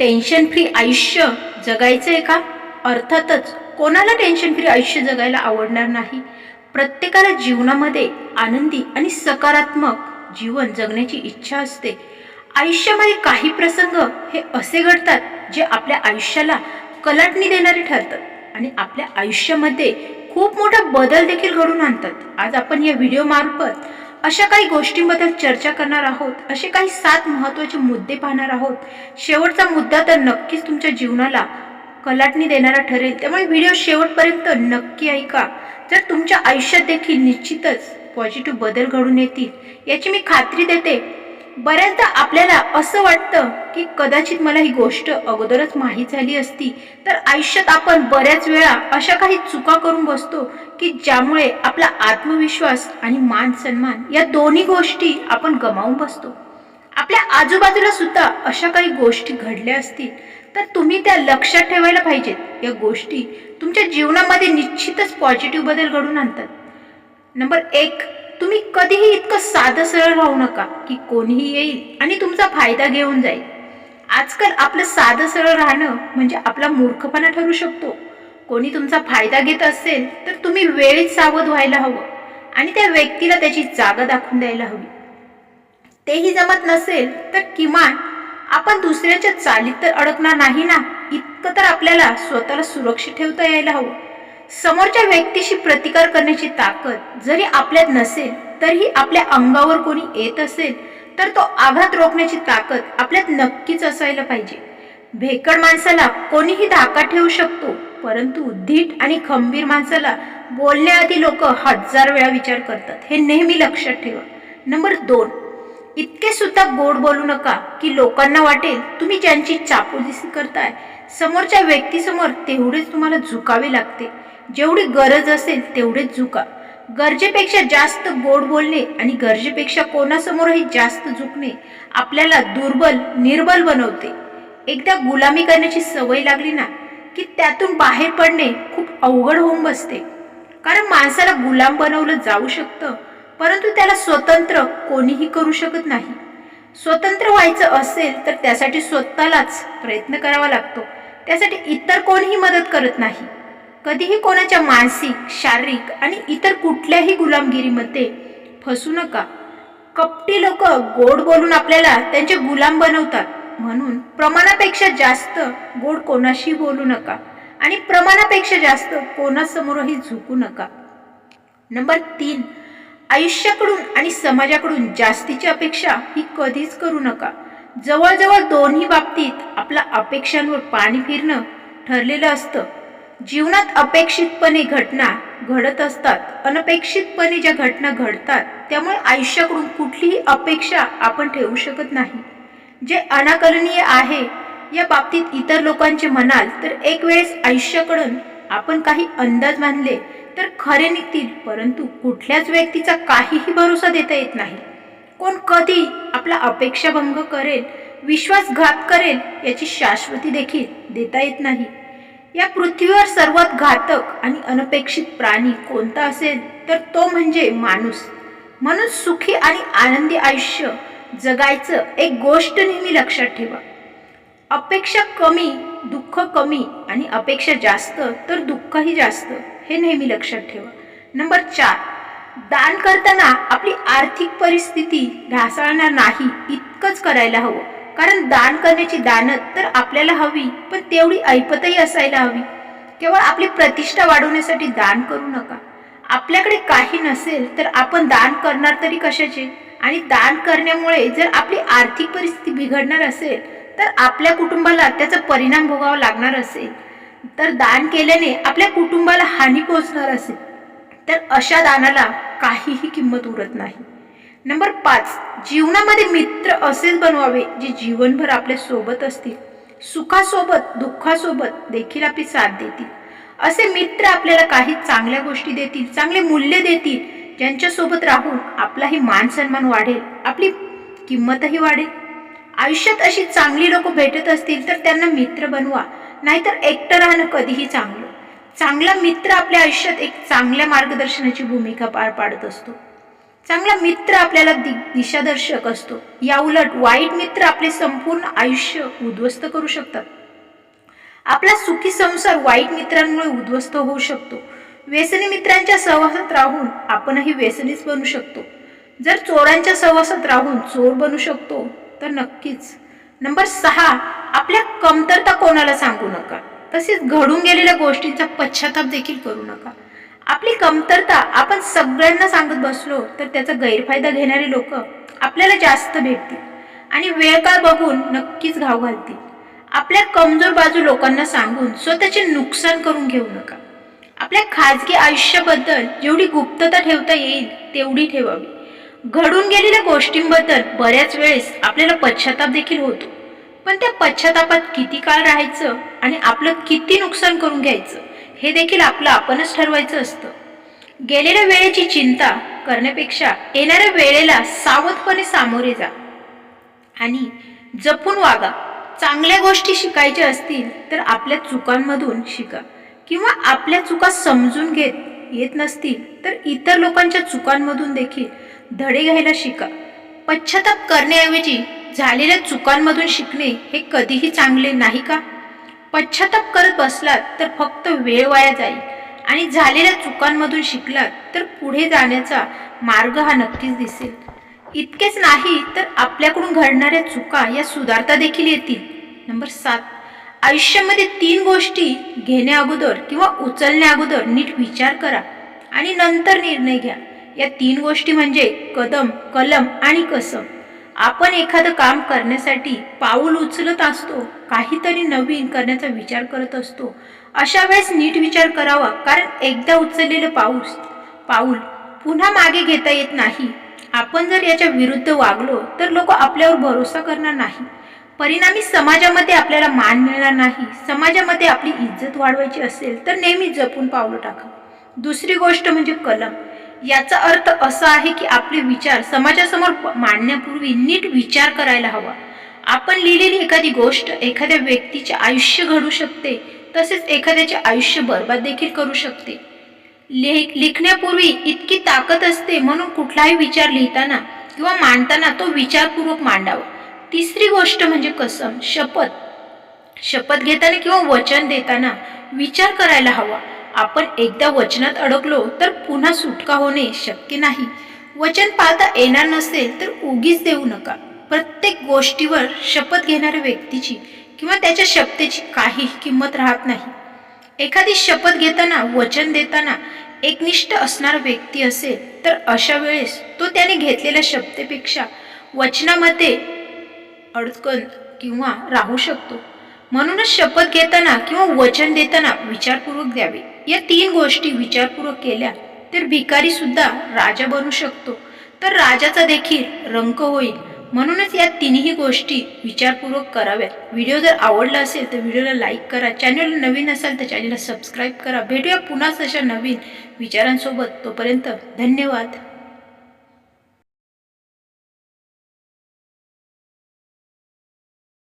Tension free आयुष्य जगायचं आहे का? अर्थातच कोणाला टेन्शन फ्री आयुष्य जगायला आवडणार नाही? प्रत्येकाला जीवनामध्ये आनंदी आणि सकारात्मक जीवन जगण्याची इच्छा असते. आयुष्यामध्ये काही प्रसंग हे असे घडतात जे आपल्या आयुष्याला कलाटणी देणारे ठरतात आणि आपल्या आयुष्यामध्ये खूप मोठा बदल देखील घडून आणतात. आज आपण या व्हिडिओमार्फत अशा काही गोष्टींबद्दल चर्चा करणार आहोत असे काही सात महत्त्वाचे मुद्दे पाहणार आहोत. शेवटचा मुद्दा तर नक्कीच तुमच्या जीवनाला कलाटणी देणारा ठरेल. त्यामुळे व्हिडिओ शेवटपर्यंत नक्की ऐका. जर तुमच्या आयुष्यात देखील निश्चितच पॉझिटिव्ह बदल घडून येतील याची मी खात्री देते बऱ्याचदा आपल्याला असं वाटतं की कदाचित मला ही गोष्ट अगोदरच माहीत झाली असती तर आयुष्यात आपण बऱ्याच वेळा अशा काही चुका करून बसतो की ज्यामुळे आपला आत्मविश्वास आणि मान सन्मान या दोन्ही गोष्टी आपण गमावून बसतो. आपल्या आजूबाजूला सुद्धा अशा काही गोष्टी घडल्या असतील तर तुम्ही त्या लक्षात ठेवायला पाहिजेत. या गोष्टी तुमच्या जीवनामध्ये निश्चितच पॉझिटिव्ह बदल घडून आणतात. नंबर एक तुम्ही कधीही इतकं साधं सरळ राहू नका की कोणीही येईल आणि तुमचा फायदा घेऊन जाईल. आजकाल आपलं साधं सरळ राहणं म्हणजे आपला मूर्खपणा ठरू शकतो. कोणी तुमचा फायदा घेत असेल तर तुम्ही वेळीच सावध व्हायला हवं आणि त्या व्यक्तीला त्याची जागा दाखवून द्यायला हवी. तेही जमत नसेल तर किमान आपण दुसऱ्याच्या चालीत तर अडकणार नाही ना? इतकं तर आपल्याला स्वतःला सुरक्षित ठेवता यायला हवं. समोरच्या व्यक्तीशी प्रतिकार करण्याची ताकद जरी आपल्यात नसेल तरीही आपल्या अंगावर कोणी येत असेल तर तो आघात रोखण्याची ताकद आपल्यात नक्कीच असायला पाहिजे. भेकड माणसाला कोणीही धाका ठेवू शकतो परंतु धीट आणि खंबीर माणसाला बोलण्याआधी लोक हजार वेळा विचार करतात. हे नेहमी लक्षात ठेवा. नंबर दोन. इतके सुद्धा गोड बोलू नका की लोकांना वाटेल तुम्ही ज्यांची चापोजीसी करताय. समोरच्या व्यक्तीसमोर तेवढेच तुम्हाला झुकावे लागते. जेवढी गरज असेल तेवढेच झुका. गरजेपेक्षा जास्त गोड बोलणे आणि गरजेपेक्षा कोणासमोरही जास्त झुकणे आपल्याला दुर्बल निर्बल बनवते. एकदा गुलामी करण्याची सवय लागली ना की त्यातून बाहेर पडणे खूप अवघड होऊन बसते. कारण माणसाला गुलाम बनवलं जाऊ शकतं परंतु त्याला स्वतंत्र कोणीही करू शकत नाही. स्वतंत्र व्हायचं असेल तर त्यासाठी स्वतःलाच प्रयत्न करावा लागतो. त्यासाठी इतर कोणीही मदत करत नाही. कधीही कोणाच्या मानसिक शारीरिक आणि इतर कुठल्याही गुलामगिरीमध्ये फसू नका. कपटी लोक गोड बोलून आपल्याला त्यांचे गुलाम बनवतात. म्हणून प्रमाणापेक्षा जास्त गोड कोणाशी बोलू नका आणि प्रमाणापेक्षा जास्त कोणासमोरही झुकू नका. नंबर तीन आयुष्याकडून आणि समाजाकडून जास्तीची अपेक्षा ही कधीच करू नका. जवळजवळ दोन्ही बाबतीत आपल्या अपेक्षांवर पाणी फिरणं ठरलेलं असतं. जीवनात अपेक्षितपणे घटना घडत असतात. अनपेक्षितपणे ज्या घटना घडतात त्यामुळे आयुष्याकडून कुठलीही अपेक्षा आपण ठेवू शकत नाही. जे अनाकलनीय आहे या बाबतीत इतर लोकांचे म्हणाल तर एक वेळेस आयुष्याकडून आपण काही अंदाज बांधले तर खरे निघतील. परंतु कुठल्याच व्यक्तीचा काहीही भरोसा देता येत नाही. कोण कधी आपला अपेक्षाभंग करेल विश्वासघात करेल याची शाश्वती देखील देता येत नाही. या पृथ्वीवर सर्वात घातक आणि अनपेक्षित प्राणी कोणता असेल तर तो म्हणजे माणूस. म्हणून सुखी आणि आनंदी आयुष्य जगायचं एक गोष्ट नेहमी लक्षात ठेवा. अपेक्षा कमी दुःख कमी आणि अपेक्षा जास्त तर दुःखही जास्त हे नेहमी लक्षात ठेवा. नंबर चार दान करताना आपली आर्थिक परिस्थिती ढासळणार नाही इतकंच करायला हवं. कारण दान करण्याची दानत तर आपल्याला हवी पण तेवढी ऐपतही असायला हवी. केवळ आपली प्रतिष्ठा वाढवण्यासाठी दान करू नका. आपल्याकडे काही नसेल तर आपण दान करणार तरी कशाचे? आणि दान करण्यामुळे जर आपली आर्थिक परिस्थिती बिघडणार असेल तर आपल्या कुटुंबाला त्याचा परिणाम भोगावा लागणार असेल. तर दान केल्याने आपल्या कुटुंबाला हानी पोहोचणार असेल. तर अशा दानाला काहीही किंमत उरत नाही. नंबर पाच जीवनामध्ये मित्र असेच बनवावे जे जीवनभर आपल्यासोबत असतील. सुखासोबत दुःखासोबत देखील आपली साथ देतील. असे मित्र आपल्याला काही चांगल्या गोष्टी देतील चांगले मूल्य देतील ज्यांच्यासोबत राहून आपलाही मान सन्मान वाढेल आपली किंमतही वाढेल. आयुष्यात अशी चांगली लोक भेटत असतील तर त्यांना मित्र बनवा नाहीतर एकटं राहणं कधीही चांगलं. चांगला मित्र आपल्या आयुष्यात एक चांगल्या मार्गदर्शनाची भूमिका पार पाडत असतो. चांगला मित्र आपल्याला दि दिशादर्शक असतो. या उलट वाईट मित्र आपले संपूर्ण आयुष्य उद्ध्वस्त करू शकतात. आपला सुखी संसार वाईट मित्रांमुळे उद्ध्वस्त होऊ शकतो. व्यसनी मित्रांच्या सहवासात राहून आपणही व्यसनीच बनू शकतो. जर चोरांच्या सहवासात राहून चोर बनू शकतो तर नक्कीच. नंबर सहा आपल्या कमतरता कोणाला सांगू नका. तसेच घडून गेलेल्या गोष्टींचा पश्चाताप देखील करू नका. आपली कमतरता आपण सगळ्यांना सांगत बसलो तर त्याचा गैरफायदा घेणारे लोक आपल्याला जास्त भेटतील. आणि वेळ काळ बघून नक्कीच घाव घालतील. आपल्या कमजोर बाजू लोकांना सांगून स्वतःचे नुकसान करून घेऊ नका. आपल्या खाजगी आयुष्याबद्दल जेवढी गुप्तता ठेवता येईल तेवढी ठेवावी. घडून गेलेल्या गोष्टींबद्दल बऱ्याच वेळेस आपल्याला पश्चाताप देखील होतो. पण त्या पश्चातापात किती काळ राहायचं आणि आपलं किती नुकसान करून घ्यायचं? हे देखील आपलं आपणच ठरवायचं असतं. गेलेल्या वेळेची चिंता करण्यापेक्षा येणाऱ्या वेळेला सावधपणे सामोरे जा. आणि जपून वागा. चांगल्या गोष्टी शिकायच्या असतील तर आपल्या चुकांमधून शिका. किंवा आपल्या चुका समजून घेत येत नसतील तर इतर लोकांच्या चुकांमधून देखील धडे घ्यायला शिका. पश्चाताप करण्याऐवजी झालेल्या चुकांमधून शिकणे हे कधीही चांगले नाही का? पश्चाताप करत बसलात तर फक्त वेळ वाया जाईल आणि झालेल्या चुकांमधून शिकलात तर पुढे जाण्याचा मार्ग हा नक्कीच दिसेल. इतकेच नाही तर आपल्याकडून घडणाऱ्या चुका या सुधारता देखील येतील. नंबर सात. आयुष्यामध्ये तीन गोष्टी घेण्या अगोदर किंवा उचलण्या अगोदर नीट विचार करा आणि नंतर निर्णय घ्या. या तीन गोष्टी म्हणजे कदम कलम आणि कसम. आपण एखादं काम करण्यासाठी पाऊल उचलत असतो काहीतरी नवीन करण्याचा विचार करत असतो. अशा वेळेस नीट विचार करावा कारण एकदा उचललेलं पाऊस पाऊल पुन्हा मागे घेता येत नाही. आपण जर याच्या विरुद्ध वागलो तर लोक आपल्यावर भरोसा करणार नाही. परिणामी समाजामध्ये आपल्याला मान मिळणार नाही. समाजामध्ये आपली इज्जत वाढवायची असेल तर नेहमी जपून पावलं टाका. दुसरी गोष्ट म्हणजे कलम. याचा अर्थ असा आहे की आपले विचार समाजासमोर मांडण्यापूर्वी नीट विचार करायला हवा. आपण लिहिलेली एखादी गोष्ट एखाद्या व्यक्तीचे आयुष्य घडू शकते तसेच एखाद्याचे आयुष्य बर्बाद देखील करू शकते. लिह लिखण्यापूर्वी इतकी ताकद असते म्हणून कुठलाही विचार लिहिताना किंवा मांडताना तो विचारपूर्वक मांडावा. तिसरी गोष्ट म्हणजे कसम शपथ. शपथ घेताना किंवा वचन देताना विचार करायला हवा. आपण एकदा वचनात अडकलो तर पुन्हा सुटका होणे शक्य नाही. वचन पाळता येणार नसेल तर उगीच देऊ नका. प्रत्येक गोष्टीवर शपथ घेणाऱ्या व्यक्तीची किंवा त्याच्या शपथेची काही किंमत राहत नाही. एखादी शपथ घेताना वचन देताना एकनिष्ठ असणारा व्यक्ती असेल तर अशा वेळेस तो त्याने घेतलेल्या शब्देपेक्षा वचनामध्ये अडकण किंवा राहू शकतो. म्हणूनच शपथ घेताना किंवा वचन देताना विचारपूर्वक द्यावे. या तीन गोष्टी विचारपूर्वक केल्या तर भिकारी सुद्धा राजा बनू शकतो. तर राजाचा देखील रंक होईल. म्हणूनच या तिन्ही गोष्टी विचारपूर्वक कराव्यात. व्हिडिओ जर आवडला असेल तर व्हिडिओला लाईक करा. चॅनल नवीन असाल तर चॅनलला सबस्क्राईब करा. भेटूया पुन्हा अशा नवीन विचारांसोबत. तोपर्यंत धन्यवाद.